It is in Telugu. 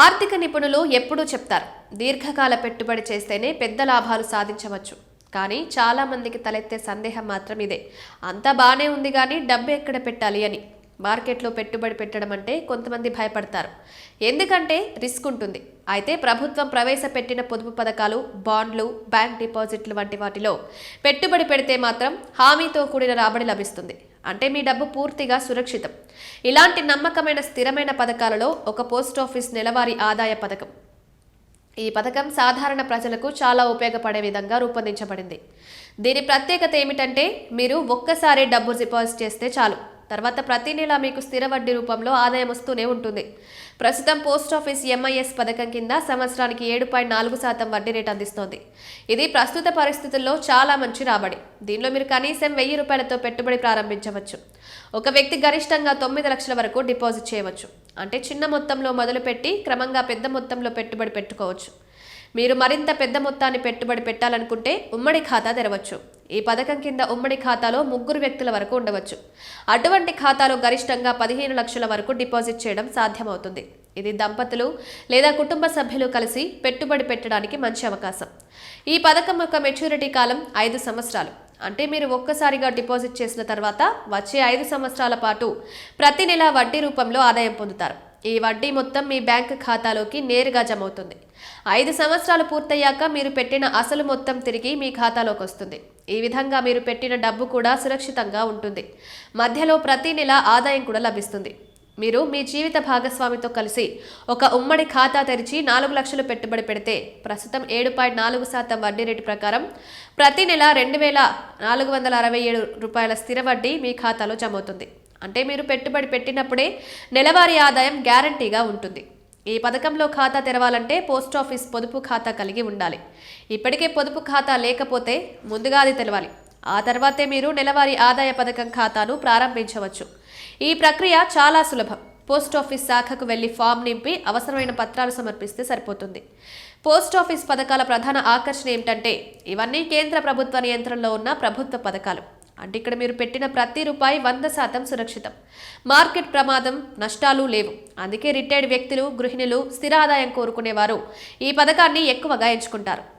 ఆర్థిక నిపుణులు ఎప్పుడూ చెప్తారు దీర్ఘకాల పెట్టుబడి చేస్తేనే పెద్ద లాభాలు సాధించవచ్చు. కానీ చాలామందికి తలెత్తే సందేహం మాత్రం ఇదే. అంతా బాగానే ఉంది కానీ డబ్బు ఎక్కడ పెట్టాలి అని. మార్కెట్లో పెట్టుబడి పెట్టడం అంటే కొంతమంది భయపడతారు. ఎందుకంటే రిస్క్ ఉంటుంది. అయితే ప్రభుత్వం ప్రవేశపెట్టిన పొదుపు పథకాలు బాండ్లు బ్యాంక్ డిపాజిట్లు వంటి వాటిలో పెట్టుబడి పెడితే మాత్రం హామీతో కూడిన రాబడి లభిస్తుంది. అంటే మీ డబ్బు పూర్తిగా సురక్షితం. ఇలాంటి నమ్మకమైన స్థిరమైన పథకాలలో ఒక పోస్ట్ ఆఫీస్ నెలవారీ ఆదాయ పథకం. ఈ పథకం సాధారణ ప్రజలకు చాలా ఉపయోగపడే విధంగా రూపొందించబడింది. దీని ప్రత్యేకత ఏమిటంటే మీరు ఒక్కసారి డబ్బు డిపాజిట్ చేస్తే చాలు. తర్వాత ప్రతి నెల మీకు స్థిర వడ్డీ రూపంలో ఆదాయం వస్తూనే ఉంటుంది. ప్రస్తుతం పోస్ట్ ఆఫీస్ ఎంఐఎస్ పథకం కింద సంవత్సరానికి ఏడు పాయింట్ నాలుగు శాతం వడ్డీ రేటు అందిస్తోంది. ఇది ప్రస్తుత పరిస్థితుల్లో చాలా మంచి రాబడి. దీనిలో మీరు కనీసం వెయ్యి రూపాయలతో పెట్టుబడి ప్రారంభించవచ్చు. ఒక వ్యక్తి గరిష్టంగా తొమ్మిది లక్షల వరకు డిపాజిట్ చేయవచ్చు. అంటే చిన్న మొత్తంలో మొదలుపెట్టి క్రమంగా పెద్ద మొత్తంలో పెట్టుబడి పెట్టుకోవచ్చు. మీరు మరింత పెద్ద మొత్తాన్ని పెట్టుబడి పెట్టాలనుకుంటే ఉమ్మడి ఖాతా తెరవచ్చు. ఈ పథకం కింద ఉమ్మడి ఖాతాలో ముగ్గురు వ్యక్తుల వరకు ఉండవచ్చు. అటువంటి ఖాతాలో గరిష్టంగా పదిహేను లక్షల వరకు డిపాజిట్ చేయడం సాధ్యమవుతుంది. ఇది దంపతులు లేదా కుటుంబ సభ్యులు కలిసి పెట్టుబడి పెట్టడానికి మంచి అవకాశం. ఈ పథకం యొక్క మెచ్యూరిటీ కాలం ఐదు సంవత్సరాలు. అంటే మీరు ఒక్కసారిగా డిపాజిట్ చేసిన తర్వాత వచ్చే ఐదు సంవత్సరాల పాటు ప్రతి నెల వడ్డీ రూపంలో ఆదాయం పొందుతారు. ఈ వడ్డీ మొత్తం మీ బ్యాంక్ ఖాతాలోకి నేరుగా జమ అవుతుంది ఐదు సంవత్సరాలు పూర్తయ్యాక మీరు పెట్టిన అసలు మొత్తం తిరిగి మీ ఖాతాలోకి వస్తుంది. ఈ విధంగా మీరు పెట్టిన డబ్బు కూడా సురక్షితంగా ఉంటుంది. మధ్యలో ప్రతి నెల ఆదాయం కూడా లభిస్తుంది. మీరు మీ జీవిత భాగస్వామితో కలిసి ఒక ఉమ్మడి ఖాతా తెరిచి నాలుగు లక్షలు పెట్టుబడి పెడితే ప్రస్తుతం ఏడు పాయింట్ నాలుగు శాతం వడ్డీ రేటు ప్రకారం ప్రతి నెల రెండు వేల నాలుగు వందల అరవై ఏడు రూపాయల స్థిర వడ్డీ మీ ఖాతాలో జమవుతుంది. అంటే మీరు పెట్టుబడి పెట్టినప్పుడే నెలవారీ ఆదాయం గ్యారంటీగా ఉంటుంది. ఈ పథకంలో ఖాతా తెరవాలంటే పోస్ట్ ఆఫీస్ పొదుపు ఖాతా కలిగి ఉండాలి. ఇప్పటికే పొదుపు ఖాతా లేకపోతే ముందుగా అది తెలవాలి. ఆ తర్వాతే మీరు నెలవారీ ఆదాయ పథకం ఖాతాను ప్రారంభించవచ్చు. ఈ ప్రక్రియ చాలా సులభం. పోస్ట్ ఆఫీస్ శాఖకు వెళ్ళి ఫామ్ నింపి అవసరమైన పత్రాలు సమర్పిస్తే సరిపోతుంది. పోస్ట్ ఆఫీస్ పథకాల ప్రధాన ఆకర్షణ ఏమిటంటే ఇవన్నీ కేంద్ర ప్రభుత్వ నియంత్రణలో ఉన్న ప్రభుత్వ పథకాలు. అంటే ఇక్కడ మీరు పెట్టిన ప్రతి రూపాయి వంద శాతం సురక్షితం. మార్కెట్ ప్రమాదం నష్టాలు లేవు. అందుకే రిటైర్డ్ వ్యక్తులు గృహిణులు స్థిర ఆదాయం కోరుకునేవారు. ఈ పథకాన్ని ఎక్కువగా ఎంచుకుంటారు.